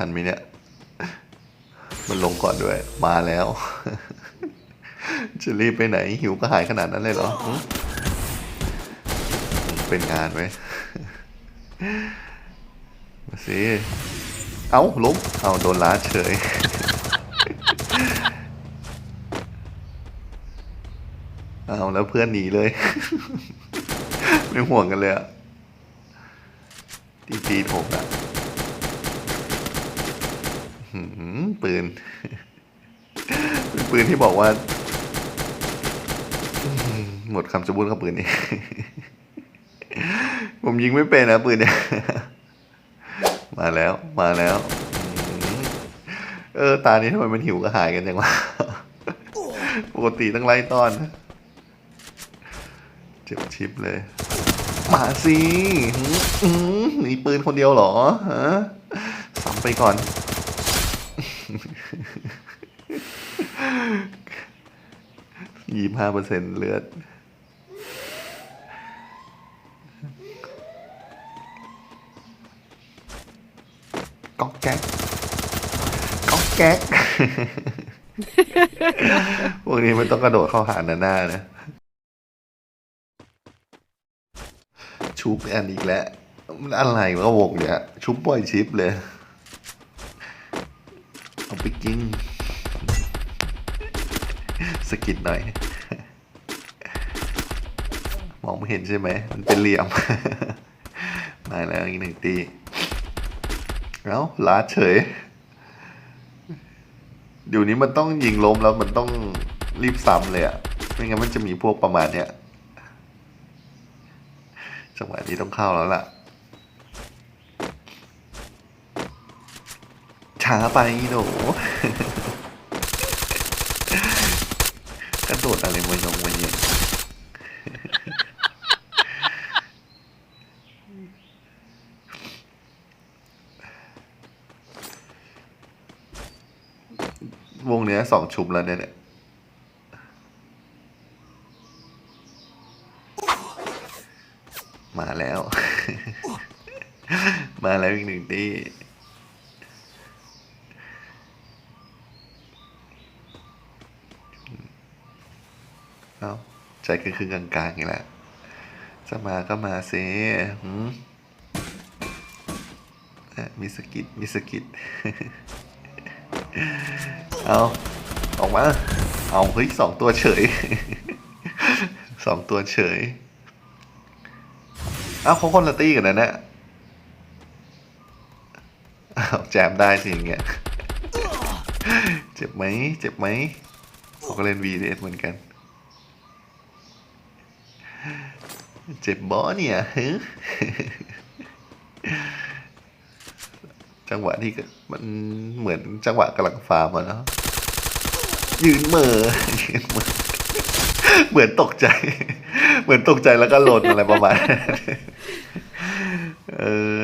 ทันไหมเนี่ย มันลงก่อนด้วย มาแล้ว จะรีบไปไหนหิวก็หายขนาดนั้นเลยเหรอ เป็นงานไหมมาสิ เอ้าล้มเอ้าโดนล้าดเฉยเอาแล้วเพื่อนหนีเลย ไม่ห่วงกันเลยอะตีจีถกอะ ปืน ปืนที่บอกว่า หมดคำจะพูดกับปืนนี้ ผมยิงไม่เป็นนะปืนเนี่ย มาแล้ว มาแล้ว เออ ตานี้ทำไมมันหิวกระหายกันจังวะ ปกติต้องไล่ต้อนนะเจ็บชิปเลยมาสิมีปืนคนเดียวเหรอฮะซ้ำไปก่อน ยี่ห้าเปอร์เซ็นต์เลือด ก๊อกแก๊ก ก๊อกแก๊ก พวกนี้มันต้องกระโดดเข้าหาหน้าหน้านะ ชุบอันอีกแล้ว มันอะไรวะวงเนี่ย ชุบปล่อยชิปเลย เอาไปกิน สกิดหน่อย มองไม่เห็นใช่ไหม มันเป็นเหลี่ยม มาแล้วอีกหนึ่งตีเอ้าลาเฉยเดี๋ยวนี้มันต้องยิงล้มแล้วมันต้องรีบซ้ำเลยอะไม่งั้นมันจะมีพวกประมาณเนี้ยจังหวะนี้ต้องเข้าแล้วล่ะ ช้าไปหนู กระโดดอะไรมายงมาเย็นวงเนี้ยสองชุบแล้วเนี่ยเนี่ยมาแล้ว มาแล้วอีกหนึ่งที่ เอาใจคือคือกลางๆอย่างแหละจะมาก็มาเซหืมเอ๊ะมีสกิดมีสกิดเอาออกมา เอาเฮ้ยสองตัวเฉยสองตัวเฉยเอ้าเขาคนละตี้กันนะเนี่ยอ้าวแจมได้สิอย่างเงี้ย เจ็บไหม เจ็บไหมเขาก็เล่น VDS เหมือนกัน เจ็บบอเนี่ยฮึจังหวะที่มันเหมือนจังหวะกำลังฟาร์มอะเนาะยืนเม่อยืนเม่อเหมือนตกใจ เหมือนตกใจแล้วก็หล่นอะไรประมาณ เออ